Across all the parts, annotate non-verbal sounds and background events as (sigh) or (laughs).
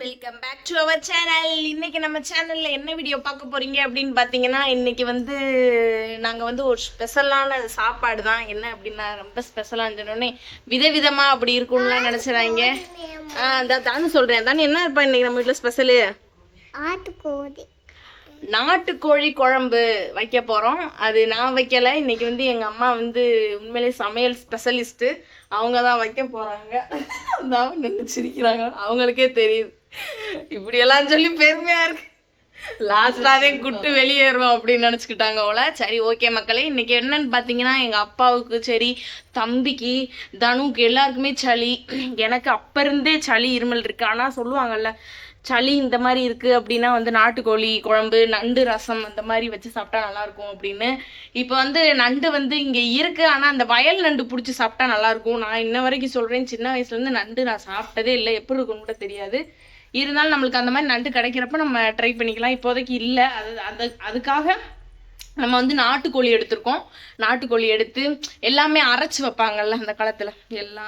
Welcome back to our channel இன்னைக்கு நம்ம சேனல்ல என்ன வீடியோ பார்க்க போறீங்க அப்படின்னு பார்த்தீங்கன்னா இன்னைக்கு வந்து நாங்க வந்து ஒரு ஸ்பெஷலான சாப்பாடு தான். என்ன அப்படின்னா ரொம்ப ஸ்பெஷலான சொன்னோடனே விதவிதமா அப்படி இருக்கும்லாம் நினைச்சுறாங்க. ஆ இந்த தானே சொல்றேன். தானே என்ன இருப்பா இன்னைக்கு நம்ம வீட்டில் ஸ்பெஷலு ஆட்டுக்கோழி. நாட்டுக்கோழி குழம்பு வைக்க போகிறோம் அது நான் வைக்கல. இன்னைக்கு வந்து எங்கள் அம்மா வந்து உண்மையிலே சமையல் ஸ்பெஷலிஸ்ட்டு அவங்க தான் வைக்க போகிறாங்க அதான் நின்று சிரிக்கிறாங்க அவங்களுக்கே தெரியுது இப்படியெல்லாம் சொல்லி பெருமையா இருக்கு. லாஸ்டாவே குட்டு வெளியேறுவோம் அப்படின்னு நினச்சிக்கிட்டாங்க அவள. சரி ஓகே மக்களே இன்னைக்கு என்னன்னு பார்த்தீங்கன்னா எங்கள் அப்பாவுக்கு சரி தம்பிக்கு தனுக்கு எல்லாருக்குமே சளி. எனக்கு அப்ப இருந்தே சளி இருமல் இருக்கு. ஆனால் சொல்லுவாங்கல்ல சளி இந்த மாதிரி இருக்கு அப்படின்னா வந்து நாட்டுக்கோழி குழம்பு நண்டு ரசம் அந்த மாதிரி வச்சு சாப்பிட்டா நல்லா இருக்கும் அப்படின்னு. இப்போ வந்து நண்டு வந்து இங்க இருக்கு. ஆனா அந்த வயல் நண்டு பிடிச்சி சாப்பிட்டா நல்லா இருக்கும். நான் இன்ன வரைக்கும் சொல்றேன் சின்ன வயசுல இருந்து நண்டு நான் சாப்பிட்டதே இல்லை. எப்படி இருக்கும்னு கூட தெரியாது. இருந்தாலும் நம்மளுக்கு அந்த மாதிரி நண்டு கிடைக்கிறப்ப நம்ம ட்ரை பண்ணிக்கலாம். இப்போதைக்கு இல்லை. அது அது அதுக்காக நம்ம வந்து நாட்டுக்கோழி எடுத்திருக்கோம். நாட்டுக்கோழி எடுத்து எல்லாமே அரைச்சி வைப்பாங்கல்ல அந்த காலத்தில். எல்லா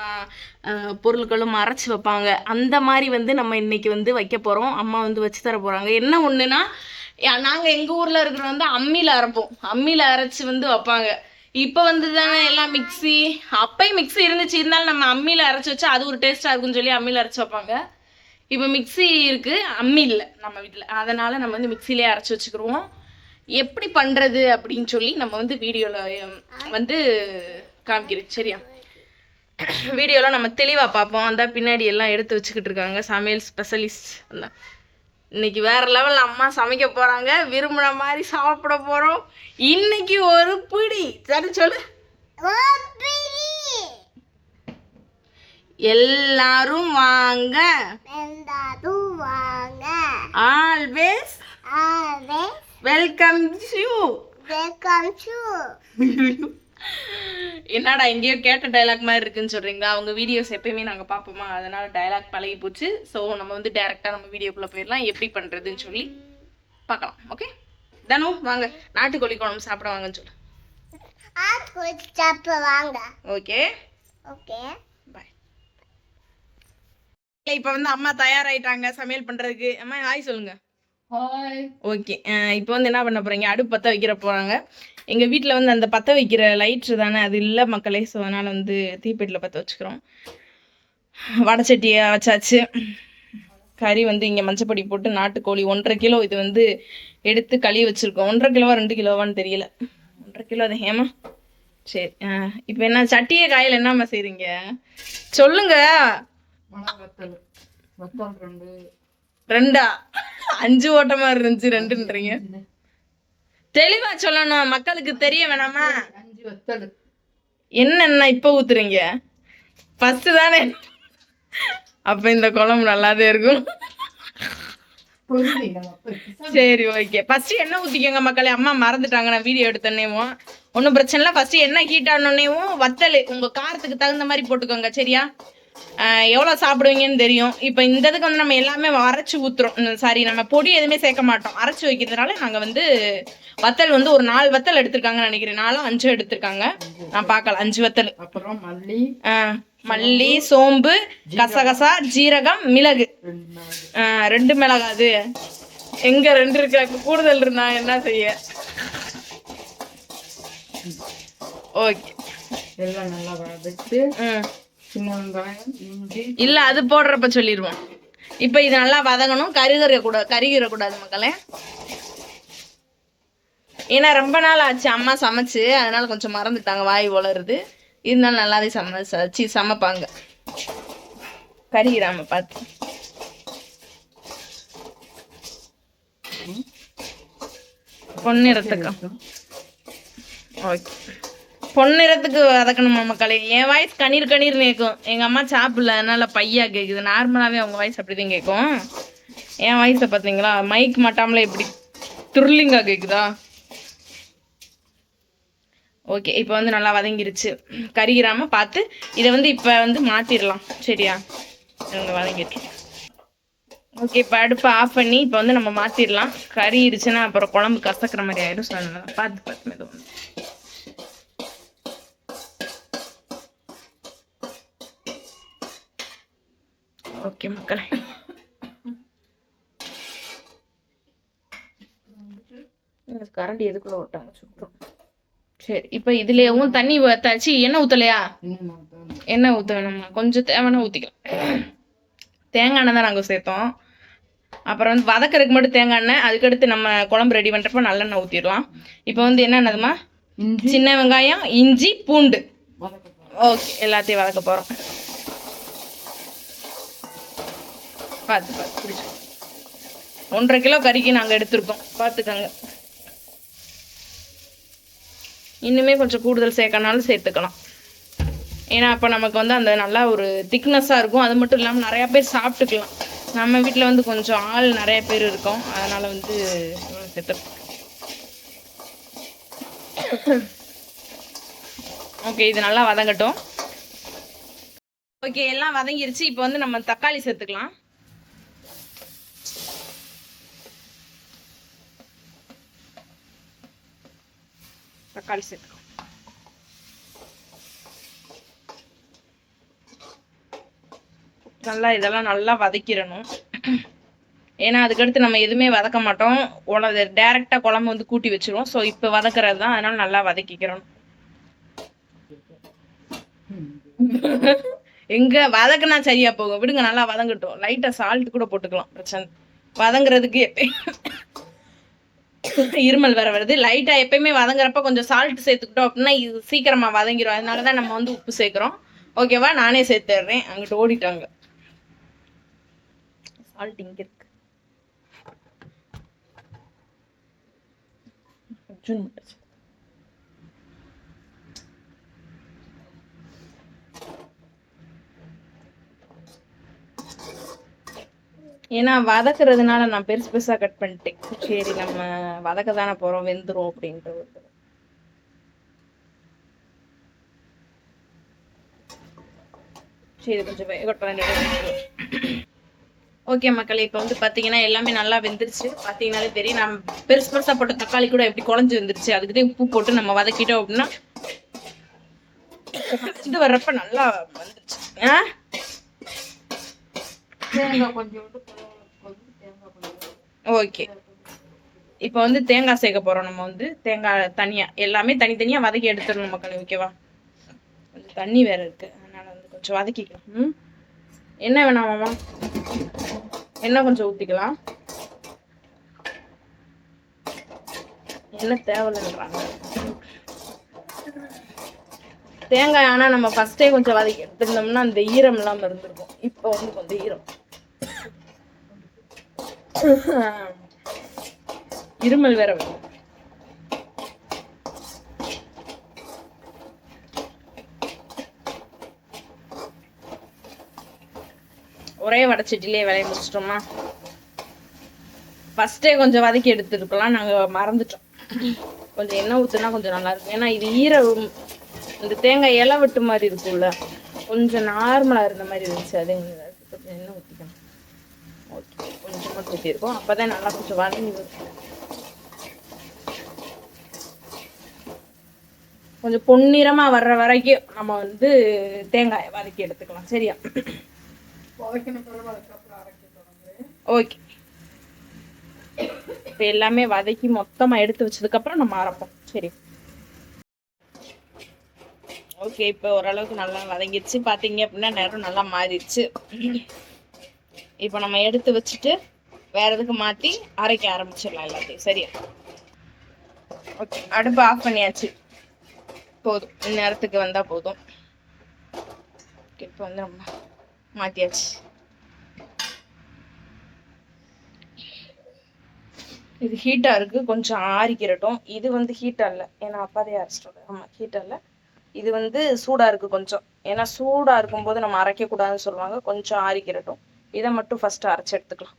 பொருட்களும் அரைச்சி வைப்பாங்க. அந்த மாதிரி வந்து நம்ம இன்னைக்கு வந்து வைக்க போகிறோம் அம்மா வந்து வச்சு தர போகிறாங்க என்ன ஒன்றுனா நாங்கள் எங்கள் ஊரில் இருக்கிற வந்து அம்மியில் அரைப்போம். அம்மியில் அரைச்சி வந்து வைப்பாங்க. இப்போ வந்து தானே எல்லாம் மிக்ஸி அப்பயும் மிக்ஸி இருந்துச்சு. இருந்தாலும் நம்ம அம்மியில் அரைச்சி வச்சா அது ஒரு டேஸ்ட்டாக இருக்கும்னு சொல்லி அம்மியில் அரைச்சி வைப்பாங்க. இப்போ மிக்ஸி இருக்குது அம்மி இல்லை நம்ம வீட்டில் அதனால் நம்ம வந்து மிக்ஸிலே அரைச்சி வச்சுக்கிருவோம். எப்படி பண்ணுறது அப்படின்னு சொல்லி நம்ம வந்து வீடியோவில் வந்து காமிக்கிறது சரியா? வீடியோவில் நம்ம தெளிவாக பார்ப்போம். அந்த பின்னாடி எல்லாம் எடுத்து வச்சுக்கிட்டு இருக்காங்க. சமையல் ஸ்பெஷலிஸ்ட் அந்த இன்னைக்கு வேற லெவலில் அம்மா சமைக்க போகிறாங்க விரும்புகிற மாதிரி சாப்பிட போகிறோம் இன்னைக்கு ஒரு பிடி. சரி சொல்லு. எல்லாரும் வாங்க. எல்லாரும் வாங்க. ஆல்வேஸ் ஆவே வெல்கம் யூ வெல்கம் டு என்னடா எங்கேயோ கேட்ட டைலாக் மாதிரி இருக்குன்னு சொல்றீங்களா? அவங்க வீடியோஸ் எப்பயுமே நாங்க பார்ப்போமா? அதனால டைலாக் பழகி போச்சு. ஸோ நம்ம வந்து டைரக்டா நம்ம வீடியோக்குள்ள போயிடலாம். எப்படி பண்றதுன்னு சொல்லி பார்க்கலாம். ஓகே தனு வாங்க. நாட்டுக்கோழி குழம்பு சாப்பிட வாங்கன்னு சொல்லு. ஆட்டுக்கோழி சாப்பிட வாங்க. ஓகே ஓகே இப்போ வந்து அம்மா தயாராயிட்டாங்க சமையல் பண்றதுக்கு. அம்மா ஹாய் சொல்லுங்க. ஓகே இப்போ வந்து என்ன பண்ண போறீங்க? அடுப்பு பற்ற வைக்கிற போறாங்க. எங்க வீட்டில் வந்து அந்த பற்ற வைக்கிற லைட்ரு தானே அது இல்லை மக்களே ஸோ அதனால வந்து தீப்பெட்டியில் பற்ற வச்சுக்கிறோம். வடச்சட்டியை வச்சாச்சு. கறி வந்து இங்கே மஞ்சப்பொடி போட்டு நாட்டுக்கோழி ஒன்றரை கிலோ இது வந்து எடுத்து கழுவி வச்சிருக்கோம். ஒன்றரை கிலோவா ரெண்டு கிலோவான்னு தெரியல. ஒன்றரை கிலோ அது ஏமா சரி இப்போ என்ன சட்டியை காயில் என்னம்மா ரெண்டா. அஞ்சு ஓட்ட மாதிரி இருந்துச்சு ரெண்டுன்றீங்க. தெளிவா சொல்லணும் மக்களுக்கு தெரிய வேணாமா? என்னென்ன இப்ப ஊத்துறீங்க? ஃபர்ஸ்ட் தானே. அப்ப இந்த குழம்பு நல்லாதே இருக்கும். சரி ஓகே ஃபர்ஸ்ட் என்ன ஊத்திக்கோங்க மக்களே. அம்மா மறந்துட்டாங்க நான் வீடியோ எடுத்தோன்னேவும். ஒன்றும் பிரச்சனை இல்லை. ஃபர்ஸ்ட் என்ன ஹீட் ஆனோடனேவும் வத்தல் உங்க காரத்துக்கு தகுந்த மாதிரி போட்டுக்கோங்க சரியா? ஆஹ் எவ்வளவு சாப்பிடுவீங்கன்னு தெரியும். இப்போ இந்த இதுக்கு வந்து நம்ம எல்லாமே அரைச்சு ஊத்துறோம். சாரி நம்ம பொடி எதுவுமே சேர்க்க மாட்டோம். அரைச்சு வைக்கிறதுனால நாங்க வந்து வத்தல் வந்து ஒரு நாலு வத்தல் எடுத்திருக்காங்கன்னு நினைக்கிறேன். நாலும் அஞ்சு எடுத்திருக்காங்க. நான் பார்க்கல. அஞ்சு வத்தல். அப்புறம் மல்லி. மல்லி சோம்பு கசகசா ஜீரகம் மிளகு. ரெண்டு மிளகா அது. எங்க ரெண்டு இருக்கு? கூடுதல் இருந்தா என்ன செய்ய? ஓகே. எல்லாம் நல்லா வதக்கிட்டு இல்ல அது போடுறப்ப சொல்லிடுவோம் இப்போ இது நல்லா வதங்கணும். கருகிற கூட கருகிற கூடாது மக்களே. ஏன்னா ரொம்ப நாள் ஆச்சு அம்மா சமைச்சு அதனால கொஞ்சம் மறந்துட்டாங்க வாய் வளருது இருந்தாலும் நல்லாவே சம சச்சி சமைப்பாங்க. கருகிராம பார்த்து பொன்னிறத்துக்கு. ஓகே. பொன்னிறத்துக்கு வதக்கணுமா மக்களே? என் வாய்ஸ் கண்ணீர் கண்ணீர் கேட்கும் எங்கள் அம்மா சாப்பிடல அதனால பையா கேட்குது நார்மலாகவே அவங்க வாய்ஸ் அப்படிதான் கேட்கும் என் வாய்ஸை பார்த்தீங்களா மைக் மாட்டாமல இப்படி துருளிங்கா கேட்குதா ஓகே இப்போ வந்து நல்லா வதங்கிருச்சு. கரிகிராம பார்த்து இதை வந்து இப்போ வந்து மாற்றிடலாம் சரியா? இவங்க வதங்கிட்டு ஓகே இப்போ அடுப்பை ஆஃப் பண்ணி இப்போ வந்து நம்ம மாற்றிடலாம் கறி இருச்சுன்னா அப்புறம் குழம்பு கசக்கிற மாதிரி ஆயிடும். ஸோ அதனால பார்த்து பார்த்து மெதுவா. ஓகே மக்களே. கரண்ட் எதுக்குள்ள விட்டாங்க சுற்றும் சரி இப்ப இதுலயும் தண்ணி வத்தாச்சு எண்ணெய் ஊத்தலையா? எண்ணெய் ஊற்ற வேணாமா? கொஞ்சம் தேவைன்னா ஊத்திக்கலாம். தேங்காய் எண்ணெய் தான் நாங்க சேர்த்தோம். அப்புறம் வந்து வதக்கறதுக்கு மட்டும் தேங்காய் எண்ணெய் அதுக்கடுத்து நம்ம குழம்பு ரெடி பண்றப்ப நல்லெண்ணெய் ஊற்றிடலாம் இப்போ வந்து என்னென்னதுமா சின்ன வெங்காயம் இஞ்சி பூண்டு. ஓகே எல்லாத்தையும் வதக்க போறோம். பார்த்து பார்த்து பிடிச்சி ஒன்றரை கிலோ கறிக்கு நாங்கள் எடுத்திருக்கோம். பார்த்துக்கோங்க இன்னுமே கொஞ்சம் கூடுதல் சேர்க்கனாலும் சேர்த்துக்கலாம். ஏன்னா அப்போ நமக்கு வந்து அந்த நல்லா ஒரு திக்னஸாக இருக்கும். அது மட்டும் இல்லாமல் நிறையா பேர் சாப்பிட்டுக்கலாம். நம்ம வீட்டில் வந்து கொஞ்சம் ஆள் நிறைய பேர் இருக்கோம். அதனால் வந்து சேர்த்துக்கலாம். சேர்த்துருக்கோம் ஓகே இது நல்லா வதங்கட்டும். ஓகே எல்லாம் வதங்கிருச்சு. இப்போ வந்து நம்ம தக்காளி சேர்த்துக்கலாம். தக்காளி சேர்த்துக்கலாம் நல்லா இதெல்லாம் நல்லா வதக்கிடணும் ஏன்னா அதுக்கடுத்து நம்ம எதுவுமே வதக்க மாட்டோம் உலக டேரெக்டாக குழம்பு வந்து கூட்டி வச்சிருவோம் ஸோ இப்போ வதக்கிறது தான் அதனால நல்லா வதக்கிக்கிறோம் எங்க வதக்குனா சரியா போகும் விடுங்க நல்லா வதங்கட்டும் லைட்டா சால்ட் கூட போட்டுக்கலாம் பிரச்சனை வதங்குறதுக்கு இருமல் வர வருது. லைட்டா எப்பயுமே வதங்குறப்ப கொஞ்சம் சால்ட் சேர்த்துக்கிட்டோம் அப்படின்னா இது சீக்கிரமா வதங்கிரும். அதனாலதான் நம்ம வந்து உப்பு சேர்க்குறோம். ஓகேவா நானே சேர்த்துடுறேன். அங்கிட்டு ஓடிட்டாங்க. சால்ட் இங்க இருக்கு. கொஞ்சம் மட்டும் ஏன்னா வதக்குறதுனால நான் பெருசு பெருசா கட் பண்ணிட்டேன். சரி நம்ம வதக்க தானே போறோம் வெந்துரும் அப்படின்ற ஒரு- சரி கொஞ்சம் ஓகே மக்களே இப்போ வந்து பார்த்தீங்கன்னா எல்லாமே நல்லா வெந்துருச்சு. பார்த்தீங்கன்னாலே தெரியும் நம்ம பெருசு பெருசா போட்ட தக்காளி கூட எப்படி குழஞ்சு வந்துருச்சு. அதுக்கிட்டே உப்பு போட்டு நம்ம வதக்கிட்டோம் அப்படின்னா இது வர்றப்ப நல்லா வந்துருச்சு. ஆ? (laughs) தேங்காய் கொஞ்சம் தேங்காய் ஓகே. இப்போ வந்து தேங்காய் சேர்க்க போறோம். நம்ம வந்து தேங்காய் தனியா எல்லாமே தனித்தனியா வதக்கி எடுத்துடணும் மக்களே ஓகேவா? கொஞ்சம் தண்ணி வேற இருக்கு. அதனால வந்து கொஞ்சம் வதக்கிக்கலாம். ம்? என்ன வேணாம் எண்ணெய் கொஞ்சம் ஊத்திக்கலாம்? எண்ணெய் தேவையில்லைன்றாங்க. தேங்காய் ஆனா நம்ம ஃபர்ஸ்டே கொஞ்சம் வதக்கி எடுத்திருந்தோம்னா அந்த ஈரம் இல்லாம இருந்திருக்கும் இப்போ வந்து கொஞ்சம் ஈரம். இருமல் வேற வரும் ஒரே வடச்சட்டிலே வேலையை முடிச்சிட்டோமா ஃபர்ஸ்டே கொஞ்சம் வதக்கி எடுத்துருக்கலாம். நாங்க மறந்துட்டோம். கொஞ்சம் எண்ணெய் ஊத்துனா கொஞ்சம் நல்லா இருக்கும். ஏன்னா இது ஈர இந்த தேங்காய் இலை வெட்டு மாதிரி இருக்கும்ல கொஞ்சம் நார்மலா இருந்த மாதிரி இருந்துச்சு. அது கொஞ்சம் எண்ணெய் ஊற்றிக்கணும் ஓகே கொஞ்சம் மட்டும் ஊற்றிருக்கோம் அப்பதான் நல்லா கொஞ்சம் வதங்கி வரும். கொஞ்சம் பொன்னிறமா வர்ற வரைக்கும் நம்ம வந்து தேங்காயை வதக்கி எடுத்துக்கலாம். சரியா? ஓகே. இப்போ எல்லாமே வதக்கி மொத்தமா எடுத்து வச்சதுக்கு அப்புறம் நம்ம அரைப்போம். சரி. ஓகே இப்போ ஓரளவுக்கு நல்லா வதங்கிடுச்சு. பார்த்தீங்க அப்படின்னா நேரம் நல்லா மாறிடுச்சு. இப்போ நம்ம எடுத்து வச்சுட்டு வேற எதுக்கு மாற்றி அரைக்க ஆரம்பிச்சிடலாம் எல்லாத்தையும். சரியா? ஓகே அடுப்பு ஆஃப் பண்ணியாச்சு. போதும். இந்நேரத்துக்கு வந்தால் போதும். இப்போ வந்து நம்ம மாற்றியாச்சு இது ஹீட்டாக இருக்கு. கொஞ்சம் ஆறிக்கிறட்டும் இது வந்து ஹீட்டாக இல்லை. ஏன்னா அப்பாதே அரைச்சிட்டோம். ஆமாம் ஹீட்டாக இல்லை. இது வந்து சூடாக இருக்கு கொஞ்சம். ஏன்னா சூடாக இருக்கும்போது நம்ம அரைக்கக்கூடாதுன்னு சொல்லுவாங்க. கொஞ்சம் ஆறிக்கிறட்டும் இதை மட்டும் ஃபர்ஸ்ட் அரைச்சு எடுத்துக்கலாம்.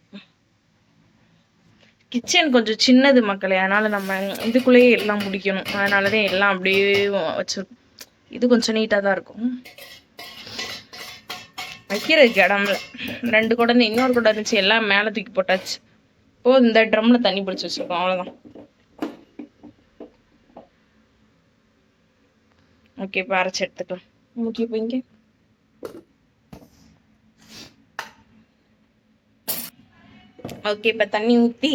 கிச்சன் கொஞ்சம் சின்னது மக்களே அதனால நம்ம இதுக்குள்ளேயே எல்லாம் முடிக்கணும். அதனாலதான் எல்லாம் அப்படியே வச்சிருக்கோம் இது கொஞ்சம் நீட்டாக தான் இருக்கும். வைக்கிறதுக்கு இடம்ல ரெண்டு குடம் இன்னொரு குடம் இருந்துச்சு எல்லாம் மேல தூக்கி போட்டாச்சு. இப்போ இந்த ட்ரம்ல தண்ணி பிடிச்சி வச்சிருக்கோம் அவ்வளவுதான். ஓகே இப்போ அரைச்சு எடுத்துக்கலாம். ஓகே இப்போ இங்கே. ஓகே இப்போ தண்ணி ஊற்றி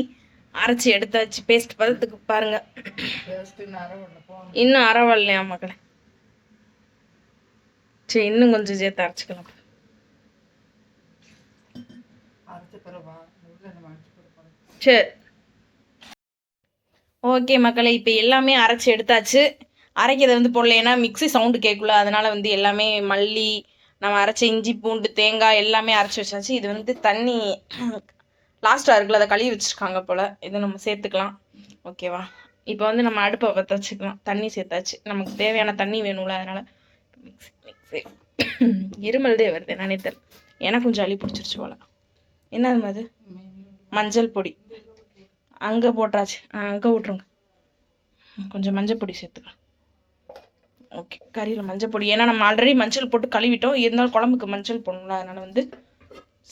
அரைச்சி எடுத்தாச்சு பேஸ்ட் பதத்துக்கு பாருங்க. இன்னும் அறவல்லையா மக்களே சரி இன்னும் கொஞ்சம் சேர்த்து அரைச்சிக்கலாம். சரி. ஓகே மக்களே இப்போ எல்லாமே அரைச்சி எடுத்தாச்சு. அரைக்கிறத வந்து போடல ஏன்னா மிக்ஸி சவுண்டு கேட்கல. அதனால வந்து எல்லாமே மல்லி நம்ம அரைச்ச இஞ்சி பூண்டு தேங்காய் எல்லாமே அரைச்சி வச்சாச்சு. இது வந்து தண்ணி லாஸ்ட்டாக இருக்குல்ல அதை கழுவி வச்சுருக்காங்க போல். இதை நம்ம சேர்த்துக்கலாம். ஓகேவா இப்போ வந்து நம்ம அடுப்பை பற்ற வச்சுக்கலாம். தண்ணி சேர்த்தாச்சு. நமக்கு தேவையான தண்ணி வேணும்ல அதனால் மிக்ஸி மிக்ஸி இருமல்தே வருது நினைத்தல் தெரியல கொஞ்சம் சளி பிடிச்சிருச்சு போல. என்ன அது மஞ்சள் பொடி. அங்கே போட்டாச்சு. அங்கே விட்ருங்க கொஞ்சம் மஞ்சள் பொடி சேர்த்துக்கலாம். ஓகே கறியில் மஞ்சள் பொடி. ஏன்னா நம்ம ஆல்ரெடி மஞ்சள் போட்டு கழுவிட்டோம். இருந்தாலும் குழம்புக்கு மஞ்சள் போடணும்ல அதனால் வந்து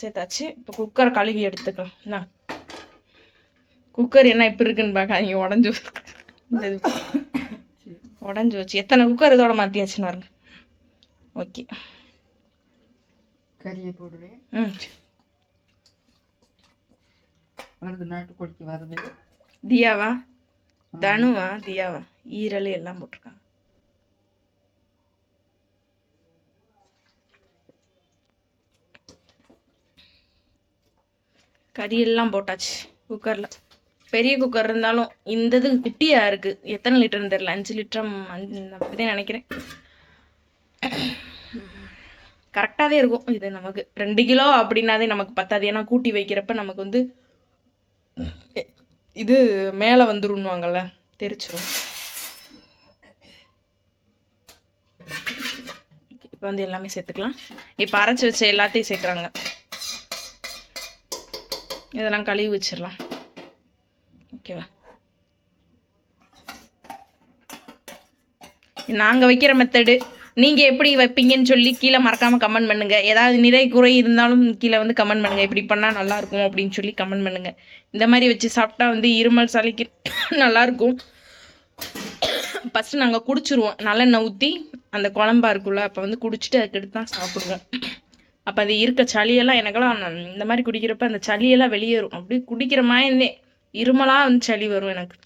சேர்த்தாச்சு. இப்போ குக்கரை கழுவி எடுத்துக்கலாம். என்ன? குக்கர் என்ன இப்படி இருக்குன்னு பார்க்காதீங்க உடஞ்சி இந்த உடஞ்சி வச்சு. எத்தனை குக்கர் இதோட மாற்றியாச்சுன்னு பாருங்க. ஓகே. கறியை போடுவேன் ம். வருது நாட்டுக்கோழிக்கு வருது தியாவா? தனுவா? தியாவா? ஈரல் எல்லாம் போட்டிருக்காங்க. கறியெல்லாம் போட்டாச்சு குக்கரில் பெரிய குக்கர் இருந்தாலும் இந்த இது குட்டியாக இருக்குது எத்தனை லிட்டர்னு தெரியல. அஞ்சு லிட்டர் அப்படிதான் நினைக்கிறேன். கரெக்டாகவே இருக்கும். இது நமக்கு ரெண்டு கிலோ அப்படின்னாதே நமக்கு பத்தாது. ஏன்னா கூட்டி வைக்கிறப்ப நமக்கு வந்து இது மேலே வந்துருன்னுவாங்கல்ல தெரிச்சிரும். இப்போ வந்து எல்லாமே சேர்த்துக்கலாம். இப்போ அரைச்சி வச்ச எல்லாத்தையும் சேர்க்குறாங்க. இதெல்லாம் கழுவி வச்சிடலாம். ஓகேவா? நாங்கள் வைக்கிற மெத்தடு நீங்கள் எப்படி வைப்பீங்கன்னு சொல்லி கீழே மறக்காமல் கமெண்ட் பண்ணுங்கள் ஏதாவது நிறை குறை இருந்தாலும் கீழே வந்து கமெண்ட் பண்ணுங்கள் இப்படி பண்ணால் நல்லாயிருக்கும் அப்படின்னு சொல்லி கமெண்ட் பண்ணுங்கள் இந்த மாதிரி வச்சு சாப்பிட்டா வந்து இருமல் சளிக்கு (coughs) நல்லாயிருக்கும் ஃபஸ்ட்டு நாங்கள் குடிச்சிருவோம். நல்லெண்ணெய் ஊற்றி அந்த குழம்பா இருக்குல்ல அப்போ வந்து குடிச்சிட்டு அதுக்கடுத்து தான் சாப்பிடுவோம். அப்போ அது இருக்க சளியெல்லாம் எனக்கெல்லாம் இந்த மாதிரி குடிக்கிறப்ப அந்த சளியெல்லாம் வெளியேறும். அப்படி குடிக்கிற மாதிரி இருந்தே இருமலாக வந்து சளி வரும் எனக்கு.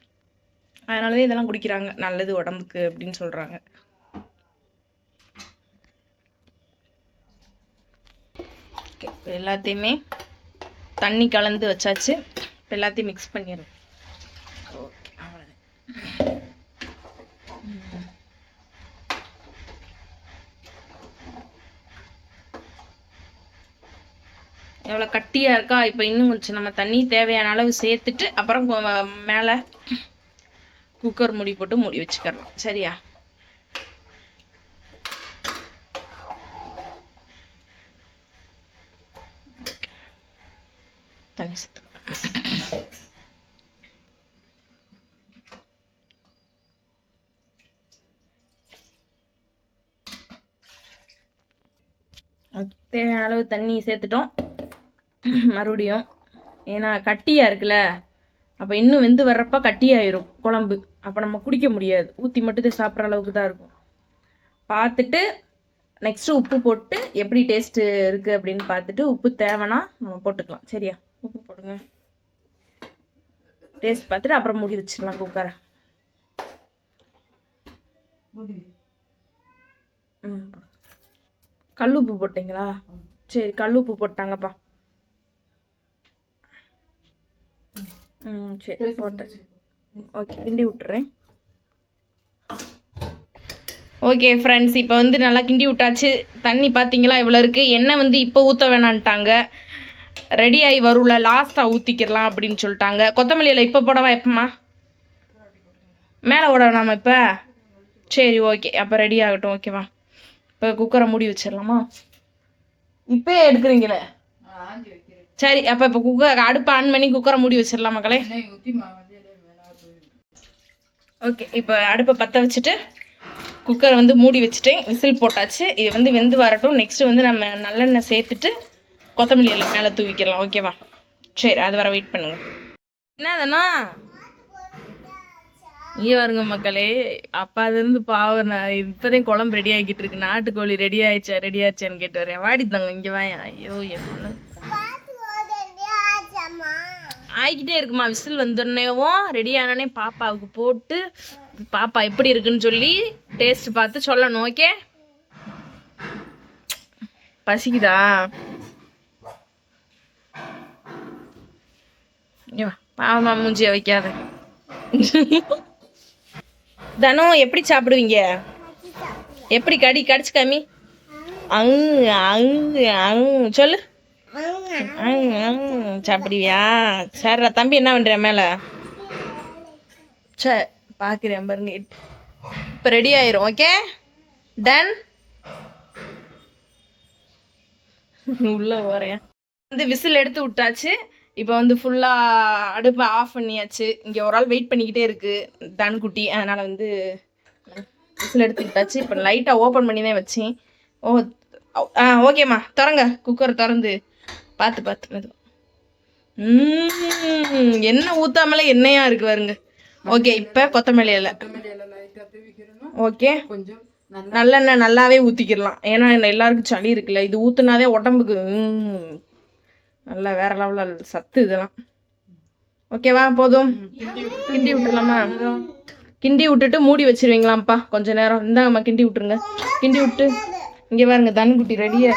அதனாலதான் இதெல்லாம் குடிக்கிறாங்க. நல்லது உடம்புக்கு அப்படின்னு சொல்கிறாங்க இப்போ எல்லாத்தையுமே தண்ணி கலந்து வச்சாச்சு. எல்லாத்தையும் மிக்ஸ் பண்ணிடுறேன். ஓகே அவ்வளோதான் எவ்வளோ கட்டியாக இருக்கா? இப்போ இன்னும் கொஞ்சம் நம்ம தண்ணி தேவையான அளவு சேர்த்துட்டு அப்புறம் மேலே குக்கர் மூடி போட்டு மூடி வச்சுக்கிறோம் சரியா? தண்ணி சேர்த்து தேவையான அளவு தண்ணி சேர்த்துட்டோம். (laughs) மறுபடியும். ஏன்னா கட்டியாக இருக்குல்ல? அப்போ இன்னும் வெந்து வர்றப்ப கட்டியாயிரும் குழம்பு. அப்போ நம்ம குடிக்க முடியாது. ஊற்றி மட்டும் சாப்பிட்ற அளவுக்கு தான் இருக்கும். பார்த்துட்டு நெக்ஸ்ட்டு உப்பு போட்டு எப்படி டேஸ்ட்டு இருக்குது அப்படின்னு பார்த்துட்டு உப்பு தேவைன்னா நம்ம போட்டுக்கலாம். சரியா? உப்பு போடுங்க. டேஸ்ட் பார்த்துட்டு அப்புறம் மூடி வச்சிடலாம் குக்கரை ம். கல் உப்பு போட்டிங்களா? சரி கல் உப்பு போட்டாங்கப்பா. ம் சரி போட்டேன் ஓகே கிண்டி விட்டுறேன். ஓகே ஃப்ரெண்ட்ஸ் இப்போ வந்து நல்லா கிண்டி விட்டாச்சு. தண்ணி பார்த்தீங்களா இவ்வளோ இருக்குது எண்ணெய் வந்து இப்போ ஊற்ற வேணான்ட்டாங்க. ரெடி ஆகி வரும்ல லாஸ்ட்டாக ஊற்றிக்கிடலாம் அப்படின்னு சொல்லிட்டாங்க. கொத்தமல்லி இலை இப்போ போடவா எப்பமா மேலே விட வேணாமா இப்போ? சரி ஓகே. அப்போ ரெடி ஆகட்டும் ஓகேவா இப்போ குக்கரை மூடி வச்சிடலாமா? இப்போயே எடுக்கிறீங்களே? சரி அப்போ இப்போ குக்கர் அடுப்பை ஆன் பண்ணி குக்கரை மூடி வச்சிடலாம் மக்களே. ஓகே இப்போ அடுப்பை பற்ற வச்சுட்டு குக்கரை வந்து மூடி வச்சுட்டேன் விசில் போட்டாச்சு. இது வந்து வெந்து வரட்டும். நெக்ஸ்ட் வந்து நம்ம நல்லெண்ணெய் சேர்த்துட்டு கொத்தமல்லி எல்லாம் மேலே தூவிக்கலாம். ஓகேவா சரி அது வர வெயிட் பண்ணுங்க. என்னதுண்ணா? இங்கே வருங்க மக்களே அப்பா அது இருந்து பாவம். நான் இப்போதான் குழம்பு ரெடி ஆகிட்டு இருக்கு. நாட்டுக்கோழி ரெடி ஆயிடுச்சா ரெடி ஆயிடுச்சான்னு கேட்டு வரேன். வாடி தாங்க இங்கே வாயேன். ஐயோ என் பொண்ணு. ஆகிக்கிட்டே இருக்குமா விசில் வந்துடனேவும் ரெடி ஆனோடனே பாப்பாவுக்கு போட்டு பாப்பா எப்படி இருக்குன்னு சொல்லி டேஸ்ட் பார்த்து சொல்லணும் ஓகே பசிக்குதா? பாவமா மூஞ்சிய வைக்காத. தனம் எப்படி சாப்பிடுவீங்க? எப்படி கடி கடிச்சு காமி அங்கு அங்கு அங்கு சொல்லு. சாப்பிடுவியா? சரிடா தம்பி என்ன பண்ற மேல? சே பாக்குறேன் பாருங்க. இப்போ ரெடி ஆயிரும் ஓகே டன் உள்ள வரேன் வந்து விசில் எடுத்து விட்டாச்சு. இப்போ வந்து ஃபுல்லாக அடுப்பை ஆஃப் பண்ணியாச்சு. இங்கே ஒரு ஆள் வெயிட் பண்ணிக்கிட்டே இருக்கு தன்குட்டி அதனால் வந்து விசில் எடுத்து விட்டாச்சு. இப்போ லைட்டாக ஓப்பன் பண்ணி தான் வச்சேன். ஓ ஆ ஓகேம்மா திறங்க. குக்கர் திறந்து. பார்த்து பார்த்து மெதுவா. ம் எண்ணெய் ஊத்தாமலே எண்ணெயா இருக்கு பாருங்க. ஓகே இப்போ கொத்தமல்லி இலை. ஓகே கொஞ்சம் நல்லா நல்லெண்ணெய் நல்லாவே ஊற்றிக்கிடலாம் ஏன்னா என்ன எல்லாருக்கும் சளி இருக்குல்ல இது ஊற்றுனாதே உடம்புக்கு ம், நல்லா வேற லெவலில் சத்து இதெல்லாம். ஓகேவா போதும். கிண்டி விட்டுலாமா கிண்டி விட்டுட்டு மூடி வச்சிருவீங்களாம்ப்பா கொஞ்ச நேரம். இந்தாங்கம்மா கிண்டி விட்டுருங்க. கிண்டி விட்டு இங்கே பாருங்க தண்குட்டி ரெடியா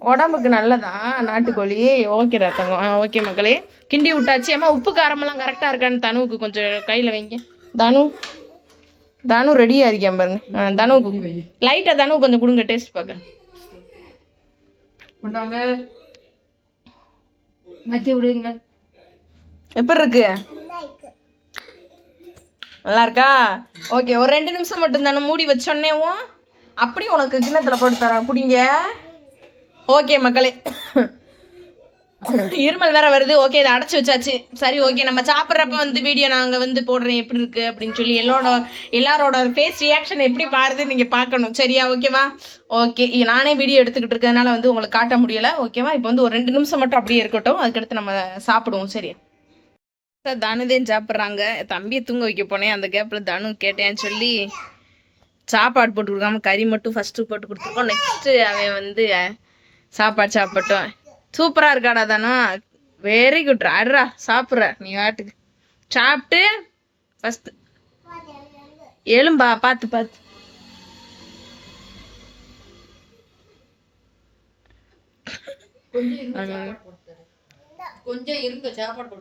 உடம்புக்கு நல்லதா? நாட்டுக்கோழி. ஓகேடா தங்கம். ஆ ஓகே மக்களே. கிண்டி விட்டாச்சு. ஏமா உப்பு காரமெல்லாம் கரெக்டாக இருக்கான்னு தனுவுக்கு கொஞ்சம் கையில் வைங்க. தனு தனு ரெடியாக இருக்கேன் பாருங்க. ஆ, தனுவுக்கு லைட்டாக தனு கொஞ்சம் கொடுங்க டேஸ்ட் பார்க்க கொண்டாங்க. மத்தி விடுங்க. எப்படி இருக்கு? நல்லா இருக்கா? ஓகே ஒரு ரெண்டு நிமிஷம் மட்டும் தானே மூடி வச்சோன்னேவும் அப்படியே உனக்கு கிண்ணத்துல போட்டு தரேன். குடிங்க. ஓகே மக்களே. இருமல் வேற வருது. ஓகே இதை அடைச்சி வச்சாச்சு. சரி ஓகே நம்ம சாப்பிட்றப்ப வந்து வீடியோ நாங்கள் வந்து போடுறேன். எப்படி இருக்கு அப்படின்னு சொல்லி எல்லாரோட எல்லாரோட ஃபேஸ் ரியாக்ஷன் எப்படி பாருது நீங்கள் பார்க்கணும். சரியா ஓகேவா? ஓகே நானே வீடியோ எடுத்துக்கிட்டு இருக்கிறதுனால வந்து உங்களுக்கு காட்ட முடியல. ஓகேவா? இப்போ வந்து ஒரு ரெண்டு நிமிஷம் மட்டும் அப்படியே இருக்கட்டும். அதுக்கடுத்து நம்ம சாப்பிடுவோம். சரியா சார் தனுதேன் சாப்பிட்றாங்க. தம்பியை தூங்க வைக்க போனேன். அந்த கேப்பில் தனு கேட்டேன்னு சொல்லி சாப்பாடு போட்டு கொடுக்காம கறி மட்டும் ஃபஸ்ட்டு போட்டு கொடுத்துருக்கோம். நெக்ஸ்ட்டு அவன் வந்து சாப்பாடு சாப்பிட்டோம். சூப்பராக இருக்காடா தானோ. வெரி குட் அடுறா சாப்பிட்ற. நீ வாட்டுக்கு. சாப்பிட்டு ஃபஸ்ட்டு எலும்பா பார்த்து பார்த்து கொஞ்சம் இருங்க சாப்பாடு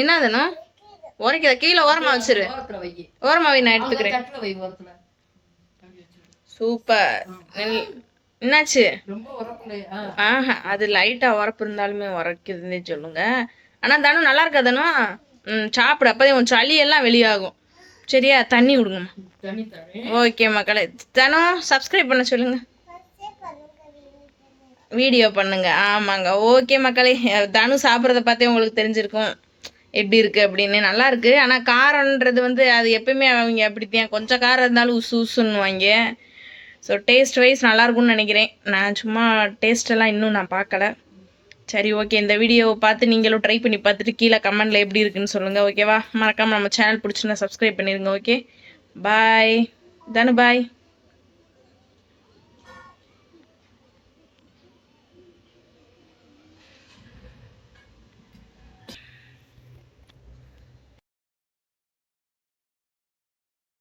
என்னதுண்ணா கீழே ஓரமாக வச்சிரு. ஓரத்துல வை. நான் எடுத்துக்கிறேன். சூப்பர். என்னாச்சு? ஆஹா அது லைட்டா உரப்பு இருந்தாலுமே உரைக்குதுன்னே சொல்லுங்க. ஆனா தானும் நல்லா இருக்கா தானும் ம் சாப்பிடு அப்பதே உன் சளி எல்லாம் வெளியாகும். சரியா? தண்ணி தரேன். ஓகே மக்களே. தானும் சப்ஸ்கிரைப் பண்ண சொல்லுங்க. வீடியோ பண்ணுங்க. ஆமாங்க. ஓகே மக்களே. தனு சாப்பிட்றத பார்த்தே உங்களுக்கு தெரிஞ்சிருக்கும். எப்படி இருக்கு அப்படின்னு. நல்லா இருக்கு. ஆனால் காரம்ன்றது வந்து அது எப்பயுமே அவங்க அப்படித்தான். கொஞ்சம் காரம் இருந்தாலும் உசு உசுன்னுவாங்க. ஸோ டேஸ்ட் வைஸ் நல்லாயிருக்கும்னு நினைக்கிறேன். நான் சும்மா டேஸ்ட்டெல்லாம் இன்னும் நான் பார்க்கல. சரி ஓகே இந்த வீடியோவை பார்த்து நீங்களும் ட்ரை பண்ணி பார்த்துட்டு கீழே கமெண்டில் எப்படி இருக்குன்னு சொல்லுங்கள் ஓகேவா மறக்காமல் நம்ம சேனல் பிடிச்சுன்னா சப்ஸ்கிரைப் பண்ணிடுங்க ஓகே பாய் தானு பாய்